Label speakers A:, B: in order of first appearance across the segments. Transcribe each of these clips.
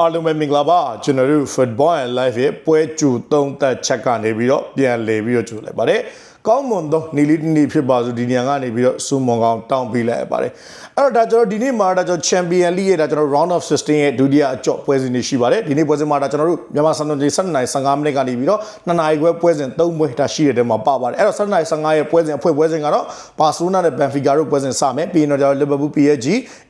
A: အားလုံးပဲမင်္ဂလာပါကျွန်တော်တို့ Football and Life ရဲ့ပွဲကြိုသုံးသက်ချက်ကနေပြီးတော့ပြန်လည်ပြီးတော့ကြိုလိုက်ပါတယ် ကောင်းမွန်သောနီလီတနီဖြစ်ပါစို့ဒီနေရာကနေပြီးတော့စူမွန်ကောင်တောင်းပေးလိုက်ပါတယ်အဲ့တော့ဒါကျွန်တော်ဒီနေ့မှာဒါကျွန်တော် Champion League ရဲ့ဒါကျွန်တော် Round of 16ရဲ့ဒုတိယအကြော့ပွဲစဉ်တွေရှိပါတယ်ဒီနေ့ပွဲစဉ်မှာဒါကျွန်တော်တို့မြန်မာစံတော်ချိန်7နိုင်15မိနစ်ကနေပြီးတော့2နာရီခွဲပွဲစဉ်3ပွဲဒါရှိတဲ့တဲမှာပါပါတယ်အဲ့တော့7နိုင်15ရဲ့ပွဲစဉ်အဖွဲ့ပွဲစဉ်ကတော့ဘာစီလိုနာနဲ့ဘန်ဖီကာတို့ပွဲစဉ်စမယ်ပြီးရင်တော့ကျွန်တော် Liverpool PSG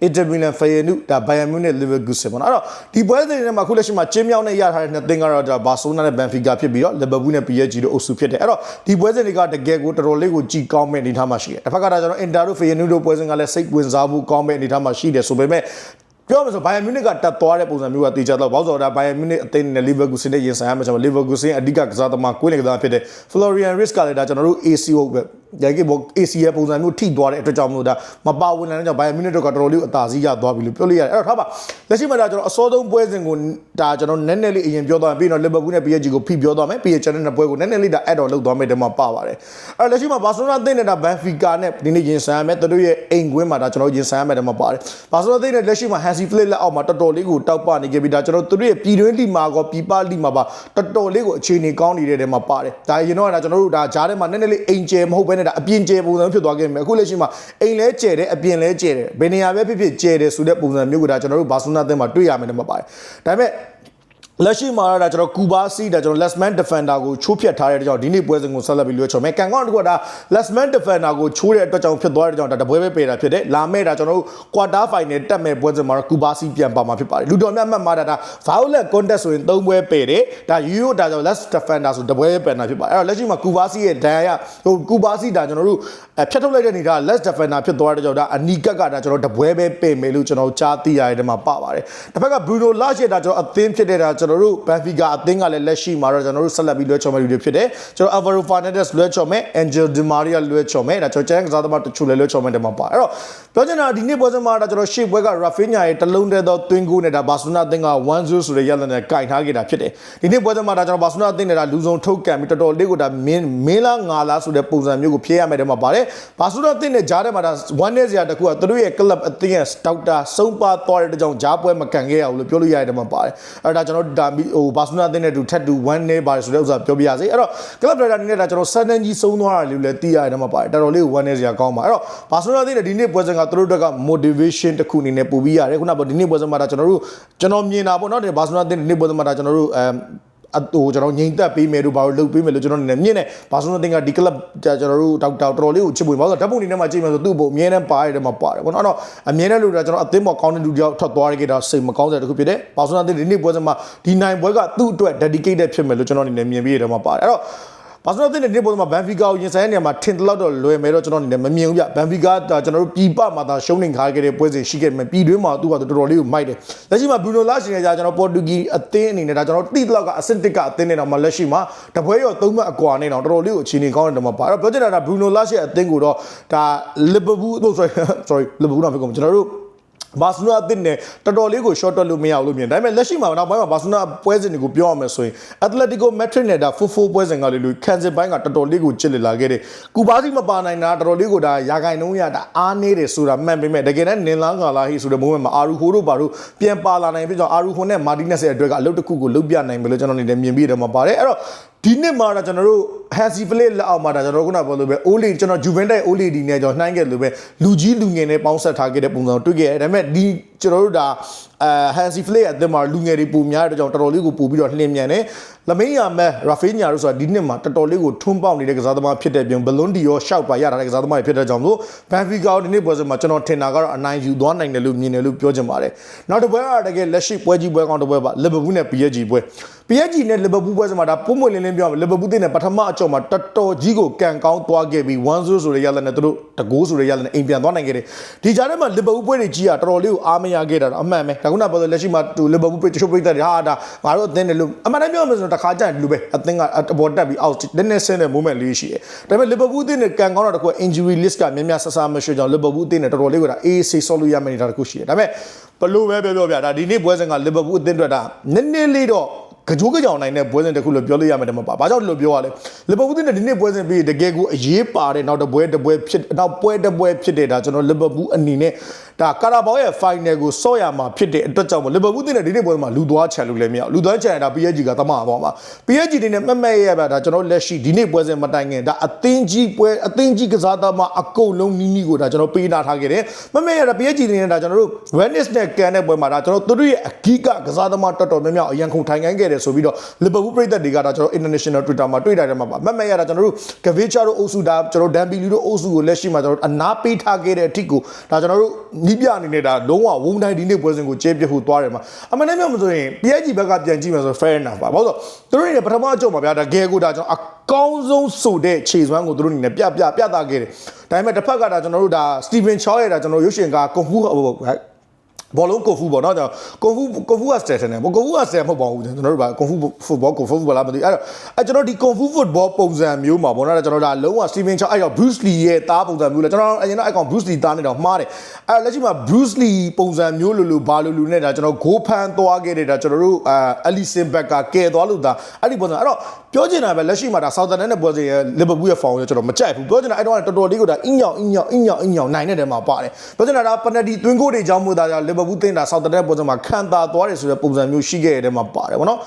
A: Inter Milan Feyenoord ဒါ Bayern Munich Liverpool ဆက်ပါတော့အဲ့တော့ဒီပွဲစဉ်တွေမှာအခုလက်ရှိမှာကျင်းမြောင်းနဲ့ရထားတဲ့နှစ်သင်းကတော့ဒါဘာစီလိုနာနဲ့ဘန်ဖီကာဖြစ်ပြီးတော့ Liverpool နဲ့ PSG တို့အုပ်စုဖြစ်တယ်အဲ့တော့ဒီပွဲစဉ်တွေကတကယ်ကိုတော်တော်လေးကိုကြည်ကောင်းမဲ့အနေထားမှာရှိတယ်တစ်ဖက်ကဒါကျွန်တော် Inter တို့ Feyenoord တို့ပွဲစဉ်ကလည်းစိတ်ဝင်စားမှုကောင်းမဲ့အနေထားမှာရှိတယ်ဆိုပေမဲ့ပြောမှဆိုဘိုင်ယန်မြူနစ်ကတက်သွားတဲ့ပုံစံမျိုးကတေချာတော့ဘောက်စော်ဒါဘိုင်ယန်မြူနစ်အသင်းနဲ့လီဗာပူးစနဲ့ရင်ဆိုင်ရမှာကျွန်တော်လီဗာပူးစင်အဓိကကစားသမားကွင်းလေကစားဖြစ်တဲ့ Florian Risk ကလည်းဒါကျွန်တော်တို့ AC ဟုတ်ပဲ ရိုက်ကေဘော AC ရဲ့ပုံစံမျိုးထိသွားတဲ့အတွက်ကြောင့်မလို့ဒါမပါဝင်နိုင်တဲ့ကြောင့်ဘိုင်ယန်မြူနစ်တို့ကတော်တော်လေးအသာစီးရသွားပြီလို့ပြောလို့ရတယ်အဲ့တော့ထားပါလက်ရှိမှာဒါကျွန်တော်အစောဆုံးပွဲစဉ်ကိုဒါကျွန်တော်နည်းနည်းလေးအရင်ပြောသွားရင်ပြီးတော့လီဗာပူးနဲ့ PSG ကိုဖိပြောသွားမယ်ပြီးရင်ကျွန်တော်တဲ့ပွဲကိုနည်းနည်းလေးဒါ add on လုပ်သွားမယ်တမပါပါတယ်အဲ့လက်ရှိမှာဘာစီလိုနာအသင်းနဲ့ဒါဘန်ဖီကာနဲ့ဒီနေ့ရင်ဆိုင်ရမယ်သူတို့ရဲ့အိမ်ကွင်းမှာဒါကျွန်တော်ရင်ဆိုင်ရမယ်တမပါတယ်ဘာစီလိုနာအသင်းနဲ့လက်ရှိမှာ Hansi Flick လက်အောက်မှာတော်တော်လေးကိုတောက်ပနေခဲ့ပြီးဒါကျွန်တော်တို့ရဲ့ပြည်တွင်းလိမှာကောပြည်ပလိမှာပါတော်တော်လေးကိုအခြေအနေကောင်းနေတဲ့တဲမှာပါတယ်ဒါရင်တော့ဒါကျွန်တော်တို့ဒါဂျားထဲမှာနည်းနည်းလေးအိမ်ကျယ်မဟုတ်ဘဲနဲ့ဒါအပြင်ကျယ်ပုံစံဖြစ်သွားခဲ့မယ်အခုလက်ရှိမှာအိမ်လဲကျယ်တယ်အပြင်လဲကျယ်တယ်ဘယ်နေရာပဲဖြစ်ဖြစ်ကျယ်တယ်ဆိုတဲ့ပုံစံမျိုးကိုဒါကျွန်တော်တို့ဘာစီလိုနာအသင်းမှာတွေ့ရမယ်တမပါတယ်ဒါပေမဲ့ လက်ရှိမှာတော့ဒါကျွန်တော်ကူဘာစီဒါကျွန်တော် last man defender ကိုချိုးဖျက်ထားတဲ့အတွက်ကြောင့်ဒီနေ့ပွဲစဉ်ကိုဆက်လက်ပြီးလွှဲချော်မယ်ကန်ကောင်းတကူကဒါ last man defender ကိုချိုးတဲ့အတွက်ကြောင့်ဖြစ်သွားတဲ့ကြောင့်ဒါတပွဲပဲပေတာဖြစ်တယ်လာမဲ့ဒါကျွန်တော်တို့ quarter final တက်မဲ့ပွဲစဉ်မှာတော့ကူဘာစီပြန်ပါမှာဖြစ်ပါတယ်လူတော်မြတ်မှတ်မှာဒါဒါ violet contest ဆိုရင်၃ပွဲပေတယ်ဒါ euro ဒါကျွန်တော် last defender ဆိုတပွဲပဲပန်တာဖြစ်ပါတယ်အဲ့တော့လက်ရှိမှာကူဘာစီရဲ့ဒဏ်ရဟိုကူဘာစီဒါကျွန်တော်တို့အဖြတ်ထုတ်လိုက်တဲ့နေဒါ last defender ဖြစ်သွားတဲ့ကြောင့်ဒါအနီကက်ကဒါကျွန်တော်တပွဲပဲပေမယ်လို့ကျွန်တော်ကြားသိရတဲ့ထဲမှာပါပါတယ်တစ်ဖက်က Bruno Lage ဒါကျွန်တော်အသင်းဖြစ်တဲ့ဒါကျွန်တော်တို့ Benfica အသင်းကလည်းလက်ရှိမှာတော့ကျွန်တော်တို့ဆက်လက်ပြီးလွှဲချော်မယ်လူတွေဖြစ်တယ်ကျွန်တော် Alvaro Fernandez လွှဲချော်မယ် Angel Di Maria လွှဲချော်မယ်ဒါကျွန်တော်ကျန်းကစားသမားတချို့လည်းလွှဲချော်မယ်တဲ့မှာပါအဲ့တော့ပြောချင်တာဒီနေ့ပွဲစဉ်မှာဒါကျွန်တော်ရှေ့ပွဲက Rafinha ရဲ့တလုံးတည်းသောသွင်းကိုနဲ့ဒါ Barcelona အသင်းက1-0ဆိုတဲ့ရလဒ်နဲ့ကင်ထားခဲ့တာဖြစ်တယ်ဒီနေ့ပွဲစဉ်မှာဒါကျွန်တော် Barcelona အသင်းနဲ့ဒါလူစုံထုတ်ကန်ပြီးတော်တော်လေးကိုဒါမင်းမင်းလားငါလားဆိုတဲ့ပုံစံမျိုးကိုဖြေရမယ်တဲ့မှာပါတယ် Barcelona အသင်းနဲ့ဂျားထဲမှာဒါ1နဲ့စရာတခုကသူတို့ရဲ့ club အသင်းရဲ့ doctor ဆုံးပါသွားတဲ့ကြောင့်ဂျားပွဲမကန်ခဲ့ရဘူးလို့ပြောလို့ရတဲ့မှာပါတယ်အဲ့ဒါကျွန်တော်ဒါဟို Barcelona အသင်းနဲ့တူထပ်တူ1နဲ့ပါတယ်ဆိုတဲ့ဥစ္စာပြောပြရစေအဲ့တော့ club director အနေနဲ့ဒါကျွန်တော် sudden ကြီးဆုံးသွားတယ်လို့လည်းသိရတယ်မှာပါတယ်တော်တော်လေးကို1နဲ့စရာကောင်းပါအဲ့တော့ Barcelona အသင်းနဲ့ဒီနေ့ပွဲစဉ်ကသူတို့တွေက motivation တစ်ခုအနေနဲ့ပို့ပြီးရတယ်ခုနကဒီနေ့ပွဲစဉ်မှာဒါကျွန်တော်တို့ကျွန်တော်မြင်တာပေါ့နော်ဒီ Barcelona အသင်းဒီနေ့ပွဲစဉ်မှာဒါကျွန်တော်တို့အမ် အတူကျွန်တော်ငိမ့်သက်ပေးမယ်လို့ဘာလို့လုပ်ပေးမယ်လို့ကျွန်တော်နေမြင်နေဘာလို့တင်ကဒီကလပ်ကျွန်တော်တို့ဒေါက်တာတော်တော်လေးကိုချစ်ပွေပါဆိုဓာတ်ပုံနေထဲမှာကြည့်မယ်ဆိုသူ့ဘုံအမြဲတမ်းပါရတယ်မှာပါတယ်ဘောနော်အဲ့တော့အမြဲတမ်းလို့ကျွန်တော်အသင်းပေါ်ကောင်းတဲ့လူတယောက်ထွက်သွားရခဲ့တာစိတ်မကောင်းတဲ့တစ်ခုဖြစ်တယ်ဘာလို့တင်ဒီနေ့ပွဲစဉ်မှာဒီနိုင်ပွဲကသူ့အတွက် dedicated ဖြစ်မယ်လို့ကျွန်တော်အနေနဲ့မြင်ပြီးရတော့မှာပါတယ်အဲ့တော့ ဘာလို့တဲ့ဒီပုံမှာဘန်ဖီကာကိုရင်ဆိုင်တဲ့နေရာမှာထင်တလောက်တော့လွယ်မယ်တော့ကျွန်တော်အနေနဲ့မမြင်ဘူးဗျဘန်ဖီကာကကျွန်တော်တို့ပြည်ပမှာသာရှုံးနေခါခဲ့တဲ့ပွဲစဉ်ရှိခဲ့မယ်ပြည်တွင်းမှာသူကတော်တော်လေးကိုမိုက်တယ်လက်ရှိမှာဘရူနိုလာရှင်ရဲ့ကျွန်တော်ပေါ်တူဂီအသင်းအနေနဲ့ဒါကျွန်တော်တိတလောက်ကအဆင့်တစ်ကအသင်းနဲ့တော့မှလက်ရှိမှာတပွဲရောသုံးမှတ်အကွာနဲ့တော့တော်တော်လေးကိုအခြေအနေကောင်းတယ်တော့မှပါတော့ပြောချင်တာကဘရူနိုလာရှင်အသင်းကိုတော့ဒါလီဗာပူး sorry sorry လီဗာပူးတော့ဖြစ်ကုန်ကျွန်တော်တို့ ဘာစနိုအသစ်နဲ့တော်တော်လေးကို short တက်လို့မရဘူးလို့မြင်ဒါပေမဲ့လက်ရှိမှာနောက်ပိုင်းမှာဘာစနိုပွဲစဉ်တွေကိုပြောရမယ်ဆိုရင် Atletico Madrid နဲ့ဒါ4-4ပွဲစဉ်ကလေးလို့ခံစစ်ပိုင်းကတော်တော်လေးကိုချစ်လက်လာခဲ့တယ်။ကူဘာစီမပါနိုင်တာတော်တော်လေးကိုဒါရာဂိုင်နှုံးရတာအားနေတယ်ဆိုတာမှန်ပေမဲ့တကယ်တမ်းနင်လာငါလာဟိဆိုတဲ့ moment မှာအာရူဟိုတို့ဘာတို့ပြန်ပါလာနိုင်ပြီကြောင့်အာရူဟိုနဲ့မာတီနက်စ်ရဲ့အတွက်ကအလုပ်တစ်ခုကိုလုပ်ပြနိုင်ပြီလို့ကျွန်တော်အနေနဲ့မြင်ပြီးတယ်မှာပါတယ်အဲ့တော့ ဒီနှစ်မှာတော့ကျွန်တော်တို့ Hansi Flick လက်အောက်မှာဒါကျွန်တော်ခုနပြောလို့ပဲ Ole ကျွန်တော် Juventus Ole ဒီနဲ့ကျွန်တော်နှိုင်းခဲ့လို့ပဲလူကြီးလူငယ်နဲ့ပေါင်းဆက်ထားခဲ့တဲ့ပုံစံကိုတွေ့ခဲ့ရတယ်ဒါပေမဲ့ဒီကျွန်တော်တို့ဒါအဲ Hansi Flick ရဲ့အသင်းမှာလူငယ်တွေပုံများတဲ့ကြောင့်တော်တော်လေးကိုပို့ပြီးတော့လှင်မြန်တယ် လမိန်ယာမဲရာဖေးညာတို့ဆိုတာဒီနှစ်မှာတော်တော်လေးကိုထွန်းပေါက်နေတဲ့ကစားသမားဖြစ်တဲ့ပြင်ဘလွန်ဒီရောရှောက်ပါရတာတဲ့ကစားသမားတွေဖြစ်တဲ့ကြောင့်မို့ဘန်ဖီကာဒီနေ့ပွဲစဉ်မှာကျွန်တော်ထင်တာကတော့အနိုင်ယူသွားနိုင်တယ်လို့မြင်တယ်လို့ပြောချင်ပါတယ်နောက်တစ်ပွဲကတကယ်လက်ရှိပွဲကြီးပွဲကောင်းတစ်ပွဲပါလီဗာပူးနဲ့ PSG ပွဲ PSG နဲ့လီဗာပူးပွဲစဉ်မှာဒါပုံမွင့်လင်းလင်းပြောရမယ်လီဗာပူးတင်းနဲ့ပထမအကြော့မှာတော်တော်ကြီးကိုကန်ကောင်းသွားခဲ့ပြီး1-0ဆိုတဲ့ရလနဲ့သူတို့တကိုးဆိုတဲ့ရလနဲ့အိမ်ပြန်သွားနိုင်ခဲ့တယ်ဒီကြားထဲမှာလီဗာပူးပွဲတွေကြီးကတော်တော်လေးကိုအားမရခဲ့တာတော့အမှန်ပဲဒါခုနပြောလက်ရှိမှာသူလီဗာပူးပြတချို့ပြိတ္တတွေဟာဒါငါတို့အသင်းတယ်လို့အမှန်တမ်းပြောမယ်ဆိုတော့တစ်ခါကျရင်လူပဲအသင်းကအပေါ်တက်ပြီးအောက်နည်းနည်းဆင်းတဲ့ moment လေးရှိတယ်ဒါပေမဲ့လီဗာပူးအသင်းနဲ့ကန်ကောင်းတာတခု injury list ကများများဆဆမရှိကြောင်းလီဗာပူးအသင်းနဲ့တော်တော်လေးကဒါ AC ဆော့လို့ရမယ့်နေတာတခုရှိတယ်ဒါပေမဲ့ဘလို့ပဲပြောပြောပြဒါဒီနေ့ပွဲစဉ်ကလီဗာပူးအသင်းအတွက်ဒါနည်းနည်းလေးတော့ ကြိုးကြောင်နိုင်တဲ့ပွဲစဉ်တစ်ခုလို့ပြောလို့ရမယ်တယ်မပါဘာကြောင့်ဒီလိုပြောရလဲလီဗာပူးတင်းနဲ့ဒီနေ့ပွဲစဉ်ပြီးတကယ်ကိုအရေးပါတဲ့နောက်တစ်ပွဲတစ်ပွဲဖြစ်နောက်ပွဲတစ်ပွဲဖြစ်တဲ့ဒါကျွန်တော်လီဗာပူးအနေနဲ့ဒါကာရာဘောရဲ့ final ကိုဆော့ရမှာဖြစ်တဲ့အတွက်ကြောင့်လီဗာပူးတင်းနဲ့ဒီနေ့ပွဲမှာလူသွားချန်လို့လည်းမရလူသွားချန်တာ PSG ကသမားပေါ့မှာ PSG တွေနဲ့မမက်ရရပါဒါကျွန်တော်လက်ရှိဒီနေ့ပွဲစဉ်မတိုင်ခင်ဒါအသင်းကြီးပွဲအသင်းကြီးကစားသမားအကုန်လုံးနီးနီးကိုဒါကျွန်တော်ပေးနာထားခဲ့တယ်မမက်ရတာ PSG တွေနဲ့ဒါကျွန်တော်တို့ Venice နဲ့ကန်တဲ့ပွဲမှာဒါကျွန်တော်တို့ရဲ့အကီးကကစားသမားတော်တော်များများအရန်ခုန်ထိုင်ခိုင်းခဲ့တယ်ဆိုပြီးတော့ Liverpool ပြည်သက်တွေကဒါကျွန်တော် international Twitter မှာတွေ့တာတယ်မှာပါမမက်ရတာကျွန်တော်တို့ Gavicha တို့အုပ်စုဒါကျွန်တော် Dambili တို့အုပ်စုကိုလက်ရှိမှာကျွန်တော်အနားပေးထားခဲ့တဲ့အထိကိုဒါကျွန်တော်တို့နီးပြအနေနဲ့ဒါလုံးဝဝုန်းတိုင်းဒီနေ့ပွဲစဉ်ကိုကျဲပြဖို့သွားတယ်မှာအမှန်တမ်းပြောမဆိုရင် PSG ဘက်ကပြန်ကြည့်မယ်ဆို fair enough ပါဘာလို့ဆိုတော့သူတို့တွေပထမအကြုံမှာဗျာဒါဂဲကိုဒါကျွန်တော်အကောင်းဆုံးဆိုတဲ့ခြေစွမ်းကိုသူတို့အနေနဲ့ပြပြပြသခဲ့တယ်ဒါပေမဲ့တစ်ဖက်ကဒါကျွန်တော်တို့ဒါ Steven Chow ရဲ့ဒါကျွန်တော်ရုပ်ရှင်ကကွန်ဖူဟို ဘောလုံးကိုဖူပေါ့နော်ကျွန်တော်ကွန်ဖူကွန်ဖူကစတယ်တယ်ကွန်ဖူကစတယ်မဟုတ်ပါဘူးကျွန်တော်တို့ကကွန်ဖူဖုတ်ဘောကွန်ဖူဘောလားမသိဘူးအဲ့တော့အဲ့ကျွန်တော်ဒီကွန်ဖူဖုတ်ဘောပုံစံမျိုးမှာပေါ့နော်ကျွန်တော်ဒါလုံးဝ Steven Chow အဲ့တော့ Bruce Lee ရဲ့သားပုံစံမျိုးလဲကျွန်တော်အရင်တော့အဲ့ကောင် Bruce Lee သားနေတော့မှားတယ်အဲ့လက်ရှိမှာ Bruce Lee ပုံစံမျိုးလိုလိုဘာလိုလိုနဲ့ဒါကျွန်တော်ဂိုးဖန်သွားခဲ့တဲ့ဒါကျွန်တော်တို့အာ Alisson Becker ကဲသွားလို့ဒါအဲ့ဒီပုံစံအဲ့တော့ ပြောချင်တာပဲလက်ရှိမှာဒါ Southampton နဲ့ပွဲစဉ်ရဲ့ Liverpool ရဲ့ form ကိုကျွန်တော်မကြိုက်ဘူးပြောချင်တာအဲ့တော့တော်တော်လေးကိုဒါအင်းညောင်အင်းညောင်အင်းညောင်အင်းညောင်နိုင်တဲ့တဲမှာပါတယ်ပြောချင်တာဒါ penalty သွင်းကိုတွေကြောင့်မို့ဒါကြောင့် Liverpool တင်တာ Southampton ပွဲစဉ်မှာခံတာသွားတယ်ဆိုတဲ့ပုံစံမျိုးရှိခဲ့တဲ့တဲမှာပါတယ်ဗောနော်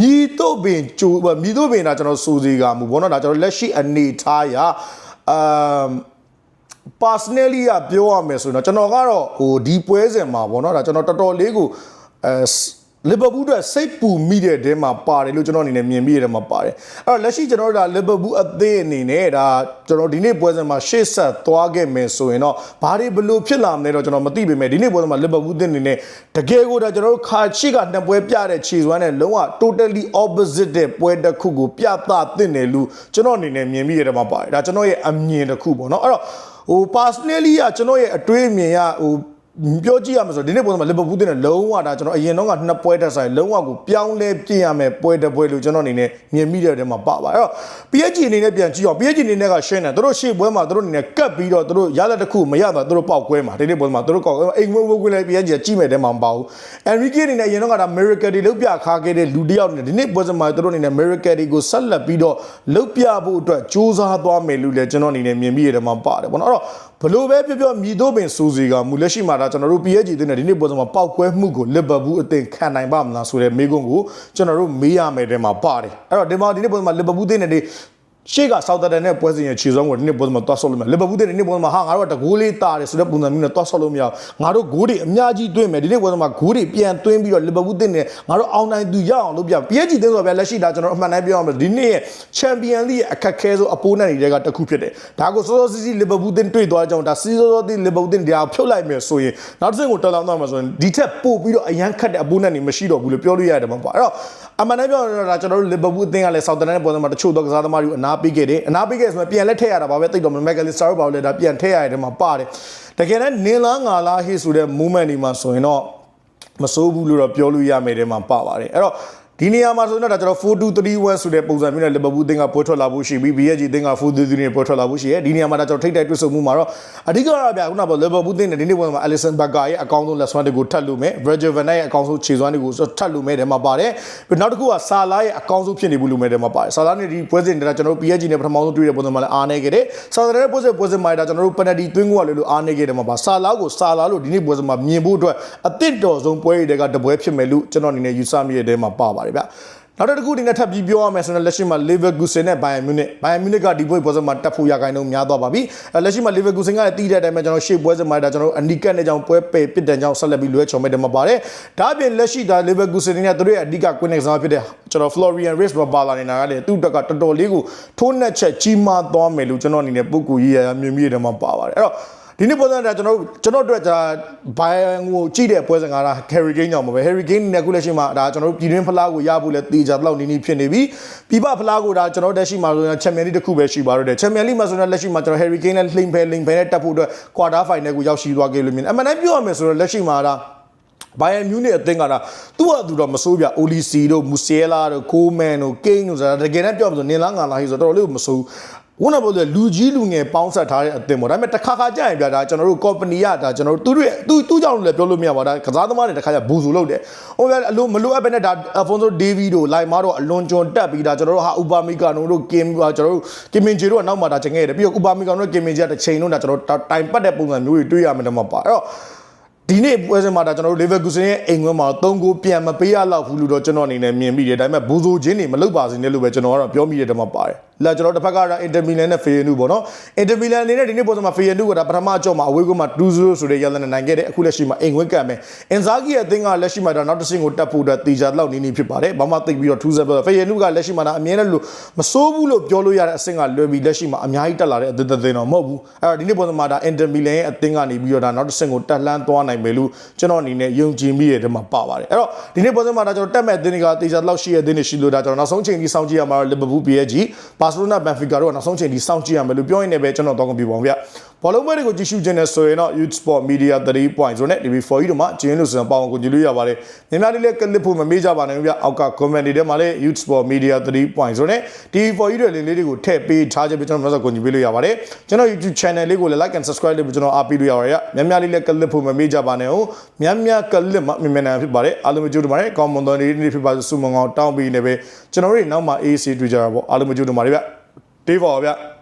A: မြည်တော့ပင်ကြိုးမြည်တော့ပင်ဒါကျွန်တော်စိုးစီကမှုဗောနော်ဒါကျွန်တော်လက်ရှိအနေထားရအမ် personally ကပြောရမယ်ဆိုရင်တော့ကျွန်တော်ကတော့ဟိုဒီပွဲစဉ်မှာပေါ့နော်ဒါကျွန်တော်တော်တော်လေးကိုအဲ လီဗာပူးအတွက်စိတ်ပူမိတဲ့တဲမှာပါတယ်လို့ကျွန်တော်အနေနဲ့မြင်မိတဲ့တဲမှာပါတယ်အဲ့တော့လက်ရှိကျွန်တော်တို့ဒါလီဗာပူးအသင်းအနေနဲ့ဒါကျွန်တော်ဒီနေ့ပွဲစဉ်မှာရှေ့ဆက်သွားခဲ့မယ်ဆိုရင်တော့ဘာတွေဘလို့ဖြစ်လာမလဲတော့ကျွန်တော်မသိပေမဲ့ဒီနေ့ပွဲစဉ်မှာလီဗာပူးအသင်းအနေနဲ့တကယ်ကိုဒါကျွန်တော်တို့ခါချိကနှစ်ပွဲပြတဲ့ခြေစွမ်းနဲ့လုံးဝ totally opposite တဲ့ပွဲတစ်ခုကိုပြသသင့်တယ်လို့ကျွန်တော်အနေနဲ့မြင်မိတဲ့တဲမှာပါတယ်ဒါကျွန်တော်ရဲ့အမြင်တစ်ခုပေါ့နော်အဲ့တော့ဟို personally ကကျွန်တော်ရဲ့အတွေးအမြင်ကဟို ပြောကြည့်ရမှာဆိုဒီနေ့ပုံစံမှာလီဗာပူးတင်တဲ့လုံးဝဒါကျွန်တော်အရင်တော့ကနှစ်ပွဲတက်ဆိုင်လုံးဝကိုပြောင်းလဲပြင်ရမယ်ပွဲတစ်ပွဲလို့ကျွန်တော်အနေနဲ့မြင်မိတဲ့တဲမှာပါပါအဲ့တော့ PSG အနေနဲ့ပြန်ကြည့်အောင် PSG အနေနဲ့ကရှင်းတယ်သူတို့ရှေ့ပွဲမှာသူတို့အနေနဲ့ကတ်ပြီးတော့သူတို့ရလက်တစ်ခုမရတာသူတို့ပောက်ကွဲမှာဒီနေ့ပွဲမှာသူတို့ကောက်အိမ်မွေးဝဲကွင်းလဲ PSG ကကြည့်မယ်တဲမှာမပါဘူး Enrique အနေနဲ့အရင်တော့ကဒါ miracle တွေလုပ်ပြခါခဲ့တဲ့လူတစ်ယောက်အနေနဲ့ဒီနေ့ပွဲမှာသူတို့အနေနဲ့ miracle တွေကိုဆက်လက်ပြီးတော့လုပ်ပြဖို့အတွက်စူးစမ်းသွားမယ်လို့လည်းကျွန်တော်အနေနဲ့မြင်မိရတဲ့မှာပါတယ်ပေါ့နော်အဲ့တော့ ဘလို့ပဲပြောပြောမြည်တော့ပင်စူစီကမူလက်ရှိမှာဒါကျွန်တော်တို့ PSG တင်တဲ့ဒီနေ့ပွဲမှာပောက်ကွဲမှုကိုလီဗာပူးအသင်ခံနိုင်ပါမလားဆိုတဲ့မေးခွန်းကိုကျွန်တော်တို့မေးရမယ်တဲ့မှာပါတယ်အဲ့တော့ဒီမှာဒီနေ့ပွဲမှာလီဗာပူးတင်တဲ့ဒီ ရှေ့ကဆောက်တန်နဲ့ပွဲစဉ်ရဲ့ခြေစွမ်းကိုဒီနေ့ပွဲမှာတွားဆော့လို့မရလီဗာပူးတဲ့ဒီနေ့ပွဲမှာဟာငါတို့ကတကိုးလေးတာတယ်ဆိုတဲ့ပုံစံမျိုးနဲ့တွားဆော့လို့မရဘူးငါတို့ဂိုးတွေအများကြီးသွင်းမယ်ဒီနေ့ပွဲမှာဂိုးတွေပြန်သွင်းပြီးတော့လီဗာပူးတဲ့နဲ့ငါတို့အောင်နိုင်သူရအောင်လုပ်ပြ PSG တင်းဆိုဗျာလက်ရှိဒါကျွန်တော်အမှန်တမ်းပြောရမယ်ဒီနေ့ရဲ့ချန်ပီယံလိရဲ့အခက်ခဲဆုံးအပိုးနဲ့တွေကတစ်ခုဖြစ်တယ်ဒါကိုစောစောစီးစီးလီဗာပူးတင်တွေ့သွားကြအောင်ဒါစီးစောစောစီးလီဗာပူးတင်ဒါဖြုတ်လိုက်မယ်ဆိုရင်နောက်တစ်ဆင့်ကိုတော်လောင်းသွားမှာဆိုရင်ဒီထက်ပို့ပြီးတော့အရန်ခတ်တဲ့အပိုးနဲ့နေမရှိတော့ဘူးလို့ပြောလို့ရတယ်မှာပေါ့အဲ့တော့အမှန်တမ်းပြောရရင်ဒါကျွန်တော်တို့လီဗာပူးအသင်းကလည်းဆောက်တန်တဲ့ပုံစံမှာတချို့သောကစားသမားတွေကိုအနားပေးခဲ့တယ်အနားပေးခဲ့ဆိုရင်ပြန်လက်ထည့်ရတာပါပဲတိတ်တော့မက်ကလစ်စတာတို့ပါလို့လည်းဒါပြန်ထည့်ရတယ်မှာပါတယ်တကယ်တမ်းနင်းလားငါလားဟေ့ဆိုတဲ့ moment ဒီမှာဆိုရင်တော့မစိုးဘူးလို့တော့ပြောလို့ရမယ်တဲ့မှာပါပါတယ်အဲ့တော့ ဒီနေရာမှာဆိုတော့ဒါကျွန်တော်4231ဆိုတဲ့ပုံစံမျိုးနဲ့လီဗာပူးအသင်းကပွဲထွက်လာဖို့ရှိပြီး PSG အသင်းက433နဲ့ပွဲထွက်လာဖို့ရှိရဲဒီနေရာမှာဒါကျွန်တော်ထိတ်တိုက်တွေ့ဆုံမှုမှာတော့အဓိကတော့ဗျာခုနကပြောလီဗာပူးအသင်းနဲ့ဒီနေ့ပွဲမှာ Alisson Becker ရဲ့အကောင်းဆုံးလက်စွမ်းတွေကိုထပ်လို့မယ် Virgil van Dijk ရဲ့အကောင်းဆုံးခြေစွမ်းတွေကိုထပ်လို့မယ်တယ်မှာပါတယ်ပြီးနောက်တစ်ခုကဆာလာရဲ့အကောင်းဆုံးဖြစ်နေဘူးလို့မယ်တယ်မှာပါတယ်ဆာလာနဲ့ဒီပွဲစဉ်ဒါကျွန်တော်တို့ PSG နဲ့ပထမဆုံးတွေ့တဲ့ပုံစံမှာလည်းအားနေခဲ့တယ်ဆာလာနဲ့ပွဲစဉ်ပွဲစဉ်မှာဒါကျွန်တော်တို့ penalty သွင်းကိုကလည်းလို့အားနေခဲ့တယ်မှာပါဆာလာကိုဆာလာလို့ဒီနေ့ပွဲစဉ်မှာမြင်ဖို့အတွက်အသစ်တော်ဆုံးပွဲတွေကတပွဲဖြစ်မယ်လို့ကျွန်တော်အနေနဲ့ယူဆမိတဲ့တဲမှာပါပါတယ်ဗျနောက်တစ်ခုဒီနေ့ထပ်ပြီးပြောရမယ်ဆိုတော့လက်ရှိမှာ Leverkusen နဲ့ Bayern Munich Bayern Munich ကဒီပွဲပွဲစဉ်မှာတက်ဖို့ရခိုင်နှုန်းများသွားပါပြီအဲလက်ရှိမှာ Leverkusen ကလည်းတီးတဲ့အတိုင်းပဲကျွန်တော်ရှေ့ပွဲစဉ်မှာဒါကျွန်တော်အနီကတ်နဲ့ကြောင့်ပွဲပယ်ပစ်တဲ့ကြောင့်ဆက်လက်ပြီးလွဲချော်မဲ့တယ်မှာပါတယ်ဒါအပြင်လက်ရှိဒါ Leverkusen နဲ့သူတို့ရဲ့အဓိကကွင်းနေကစားဖြစ်တဲ့ကျွန်တော် Florian Wirtz ဘာလာနေတာကလည်းသူ့တက်ကတော်တော်လေးကိုထိုးနှက်ချက်ကြီးမားသွားမယ်လို့ကျွန်တော်အနေနဲ့ပုံကူကြီးရမြင်မိတယ်မှာပါပါတယ်အဲ့တော့ ဒီနေ့ပွဲစဉ်ကကျွန်တော်ကျွန်တော်တို့ကဘိုင်ကိုကြည့်တဲ့ပွဲစဉ်ကဒါ Harry Kane ကြောင့်ပါပဲ Harry Kane နဲ့ခုလက်ရှိမှာဒါကျွန်တော်တို့ပြည်တွင်းဖလားကိုရဖို့လဲတေချာတော့နီးနီးဖြစ်နေပြီပြပဖလားကိုဒါကျွန်တော်တက်ရှိမှာဆိုရင်ချန်ပီယံလိတစ်ခုပဲရှိပါတော့တယ်ချန်ပီယံလိမှာဆိုရင်လက်ရှိမှာကျွန်တော် Harry Kane နဲ့လှိမ့်ဖဲလိမ့်ဖဲနဲ့တက်ဖို့အတွက် quarter final ကိုရောက်ရှိသွားခဲ့လို့မြင်အမှန်တမ်းပြောရမယ်ဆိုတော့လက်ရှိမှာဒါဘိုင်ယန်မြူးနစ်အသင်းကတာသူ့ဟာသူတော့မစိုးပြအိုလီစီတို့မူဆီယလာတို့ကိုမန်တို့ကိန်းတို့ဆိုတာတကယ်တမ်းပြောမှဆိုနင်လားငါလားဟိဆိုတော့တော်တော်လေးကိုမစိုး ဝန်နာပေါ်ဆိုလူကြီးလူငယ်ပေါင်းဆက်ထားတဲ့အသင်းပေါ့ဒါပေမဲ့တစ်ခါခါကြာရင်ပြဒါကျွန်တော်တို့ company ကဒါကျွန်တော်တို့သူတို့ရဲ့သူသူကြောင့်လည်းပြောလို့မရပါဘူးဒါကစားသမားတွေတစ်ခါကျဘူစုလုပ်တယ်ဟိုပြအလိုမလိုအပ်ပဲနဲ့ဒါ Alfonso Davies တို့ Lai Ma တို့အလွန်ကျွံတက်ပြီးဒါကျွန်တော်တို့ဟာ Upamecano တို့ Kim ကျွန်တော်တို့ Kim Min Jae တို့ကနောက်မှဒါကျင်ခဲ့တယ်ပြီးတော့ Upamecano တို့ Kim Min Jae ကတစ်ချိန်လုံးဒါကျွန်တော်တို့တိုင်ပတ်တဲ့ပုံစံမျိုးတွေတွေ့ရမယ်တော့မှာပါအဲ့တော့ဒီနေ့ပွဲစဉ်မှာဒါကျွန်တော်တို့ Leverkusen ရဲ့အိမ်ခွင်းမှာ3ဂိုးပြန်မပေးရတော့ဘူးလို့တော့ကျွန်တော်အနေနဲ့မြင်မိတယ်ဒါပေမဲ့ဘူဇိုချင်းတွေမလုပ်ပါစေနဲ့လို့ပဲကျွန်တော်ကတော့ပြောမိတဲ့တမှာပါတယ်လာကျွန်တော်တစ်ဖက်ကတော့ Inter Milan နဲ့ Feyenoord ပေါ့နော် Inter Milan အနေနဲ့ဒီနေ့ပွဲစဉ်မှာ Feyenoord ကဒါပထမအကြော့မှာအဝေးကွင်းမှာ2-0ဆိုတဲ့ရလနဲ့နိုင်ခဲ့တယ်အခုလက်ရှိမှာအိမ်ခွင်းကပ်မယ် Inzaghi ရဲ့အသင်းကလက်ရှိမှာဒါနောက်တစ်ဆင့်ကိုတက်ဖို့အတွက်တီချာလောက်နေနေဖြစ်ပါတယ်ဘာမှသိပ်ပြီးတော့ထူးဆန်းပြော Feyenoord ကလက်ရှိမှာဒါအမြဲတမ်းလို့မစိုးဘူးလို့ပြောလို့ရတဲ့အဆင့်ကလွယ်ပြီးလက်ရှိမှာအများကြီးတက်လာတဲ့အသင်းတစ်သင်းတော့မဟုတ်ဘူးအဲ့တော့ဒီနေ့ပွဲစဉ်မှာဒါ Inter Milan ရဲ့အသင်းကနေပြီးတော့ဒါနောက်တစ်ဆင့်ကိုတက်လှမ်းသွားနိုင်မယ်လို့ကျွန်တော်အနေနဲ့ယုံကြည်မိတဲ့ထဲမှာပါပါတယ်အဲ့တော့ဒီနေ့ပွဲစဉ်မှာဒါကျွန်တော်တက်မဲ့အသင်းတွေကတီချာလောက်ရှိတဲ့အသင်းတွေရှိလို့ဒါကျွန်တော်နောက်ဆုံးချိန်ထိစောင့်ကြည့်ရမှာတော့ Liverpool PSG Barcelona Benfica တို့ကနောက်ဆုံးချိန်ထိစောင့်ကြည့်ရမယ်လို့ပြောရင်းနဲ့ပဲကျွန်တော်တော့ကပြပါအောင်ဗျ ဘောလုံးပွဲတွေကိုကြည့်ရှုခြင်းနဲ့ဆိုရင်တော့ Youth Sport Media 3 point ဆိုနဲ့ DB4 ကြီးတို့မှာကျင်းလို့ဆိုရင်ပေါအောင်ကိုကြည့်လို့ရပါတယ်မြင်များလေးလည်းကလစ်ဖို့မမေ့ကြပါနဲ့ဗျအောက်က comment တွေထဲမှာလည်း Youth Sport Media 3 point ဆိုနဲ့ DB4 ကြီးတွေလေးလေးတွေကိုထည့်ပေးထားခြင်းပဲကျွန်တော်တို့ဆိုကိုကြည့်ပေးလို့ရပါတယ်ကျွန်တော် YouTube channel လေးကိုလည်း like and subscribe လုပ်ပြီးကျွန်တော်အားပေးလို့ရပါတယ်မြင်များလေးလည်းကလစ်ဖို့မမေ့ကြပါနဲ့ဟုတ်မြင်များကလစ်မှမြင်မြန်နိုင်ဖြစ်ပါတယ်အားလုံးကြိုးတူပါတယ်ကောင်းမွန်သောနေ့နေ့ဖြစ်ပါစေဆုမွန်ကောင်းတောင်းပေးနေပဲကျွန်တော်တို့နောက်မှ AC တွေ့ကြတာပေါ့အားလုံးကြိုးတူပါတယ်ဗျတေးပါဗျ